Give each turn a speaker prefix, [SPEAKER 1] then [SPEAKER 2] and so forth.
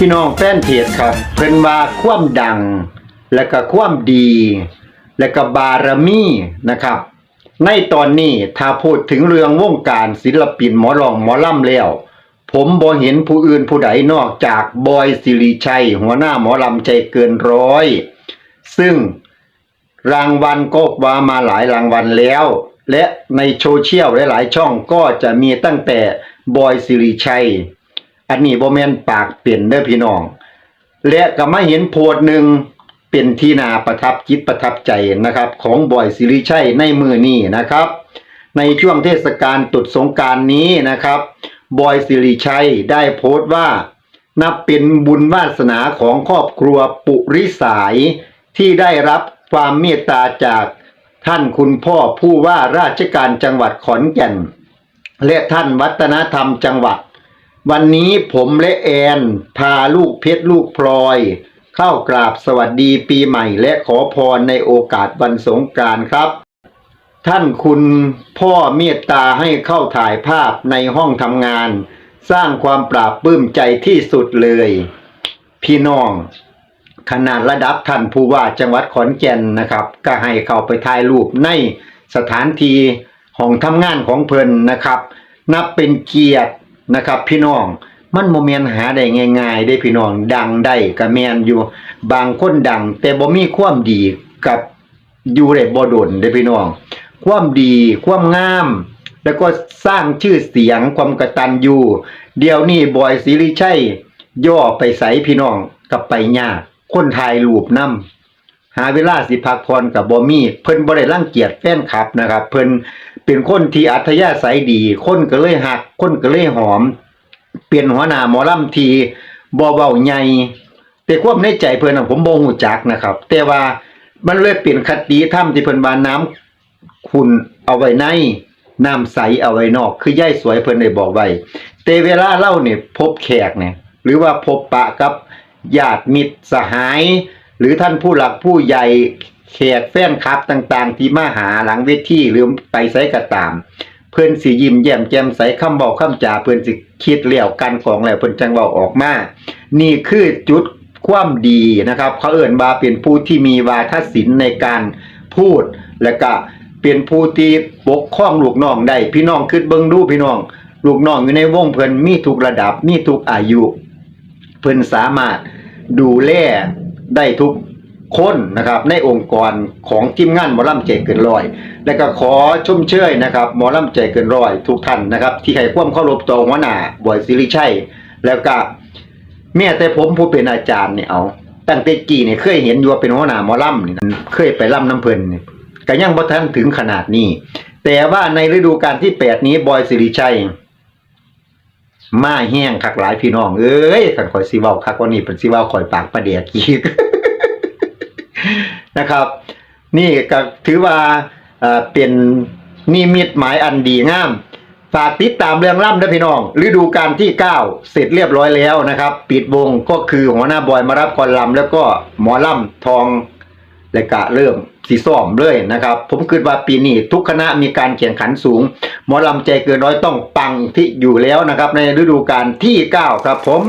[SPEAKER 1] พี่น้องแฟนเพจครับ เพิ่นว่าความดัง และก็ความดี และก็บารมีนะครับ ในตอนนี้ถ้าพูดถึงเรื่องวงการศิลปินหมอลองหมอล่ำแล้ว ผมบ่เห็นผู้อื่นผู้ใดนอกจากบอยสิริชัย หัวหน้าหมอลำใจเกินร้อย ซึ่งรางวัลก็ว่ามาหลายรางวัลแล้ว และในโซเชียลหลาย ๆ ช่องก็จะมีตั้งแต่บอยสิริชัย อันนี้บ่แม่นปากเปลี่ยนเด้อพี่น้อง และก็มาเห็นโพสต์หนึ่งเป็นที่นาประทับจิตประทับใจนะครับ ของบอยสิริชัยในมือนี้นะครับ ในช่วงเทศกาลตรุษสงการนี้นะครับบอยสิริชัยได้โพสต์ว่า นับเป็นบุญวาสนาของครอบครัวปุริสายที่ได้รับความเมตตาจากท่านคุณพ่อผู้ว่าราชการจังหวัดขอนแก่น และท่านวัฒนธรรมจังหวัด วันนี้ผมและแอน พาลูกเพชรลูกพลอย เข้ากราบสวัสดีปีใหม่และขอพรในโอกาสวันสงกรานต์ครับ ท่านคุณพ่อเมตตาให้เข้าถ่ายภาพในห้องทำงาน สร้างความปราบปลื้มใจที่สุดเลย พี่น้อง ขนาดระดับท่านผู้ว่าจังหวัดขอนแก่นนะครับ ก็ให้เข้าไปถ่ายรูปในสถานที่ห้องทำงานของเพิ่นนะครับ นับเป็นเกียรติ นะครับ พี่น้องมันโมเมนหาได้ง่ายๆได้พี่น้องดังได้ก็แมนอยู่ บางคนดัง แต่บ่มีความดีกับอยู่ได้บ่ดนได้พี่น้อง ความดีความงาม แล้วก็สร้างชื่อเสียงความกระตัญญูเดี๋ยวนี้บอยศิริชัยย่อไปใสพี่น้องกับไปยากคนถ่ายรูปนำหาเวลาสิพักผ่อนกับบ่มีเพิ่นบ่ได้รังเกียจแฟนคลับนะครับ เพิ่น เป็นคนที่อัธยาศัยดี คนก็เลยหัก คนก็เลยหอม เปลี่ยนหัวหน้าหมอลำทีบ่เว้าใหญ่แต่ความในใจเพิ่นน่ะผมบ่ฮู้จักนะครับ แต่ว่ามันเลยเปลี่ยนคติธรรมที่เพิ่นว่าน้ำคุณเอาไว้ในน้ำใสเอาไว้นอก คือย่ายสวยเพิ่นได้บอกไว้แต่เวลาเล่าเนี่ยพบแขกเนี่ยหรือว่าพบปะกับญาติมิตรสหาย หรือท่านผู้หลักผู้ใหญ่ แขกแฟนคลับต่างๆ ที่มาหาหลังเวทีหรือไปไสก็ตาม เพิ่อนสิยิ้มแย้มแจ่มใสคำเว้าคำจาเพิ่อนสิคิดแล้วกันของแล้วเพิ่อนจังเว้าออกมา นี่คือจุดความดีนะครับ เขาเอ่นว่าเป็นผู้ที่มีวาทศิลป์ในการพูด และก็เป็นผู้ที่ปกครองลูกน้องได้พี่น้องคิดเบิ่งดูพี่น้อง ลูกน้องอยู่ในวงเพิ่อนมีทุกระดับมีทุกอายุ เพิ่อนสามารถดูแลได้ทุก คนนะครับในองค์กรของทีมงานหมอลำใจเกินร้อย และก็ขอชมเชยนะครับหมอลำใจเกินร้อยทุกท่านนะครับ ที่ให้ความเคารพต่อหัวหน้าบอยสิริชัยแล้วก็แม้แต่ผมผู้เป็นอาจารย์เนี่ยเอาตั้งแต่กี้เนี่ยเคยเห็นอยู่ว่าเป็นหัวหน้าหมอลำนี่เคยไปล่ำน้ำเพลินนี่ก็ยังบ่ทันถึงขนาดนี้ แต่ว่าในฤดูกาลที่แปดนี้บอยสิริชัยมาแห้งคักหลายพี่น้องเอ้ยขันข่อยสิเว้าคักว่านี้เป็นสิเว้าข่อยปากประเดียกีก นะครับ นี่ก็ถือว่าเป็นนิมิตหมายอันดีงาม ฝากติดตามเรื่องล่ำด้วยพี่น้องฤดูกาลที่ 9 เสร็จเรียบร้อยแล้วนะครับ ปิดวงก็คือหัวหน้าบอยมารับกอนลำแล้วก็หมอล่ำทองและกะเริ่มสีส้อมเลยนะครับ ผมคิดว่าปีนี้ทุกคณะมีการแข่งขันสูง หมอลำใจเกินร้อยต้องปังที่อยู่แล้วนะครับ ในฤดูกาลที่ 9 ครับผม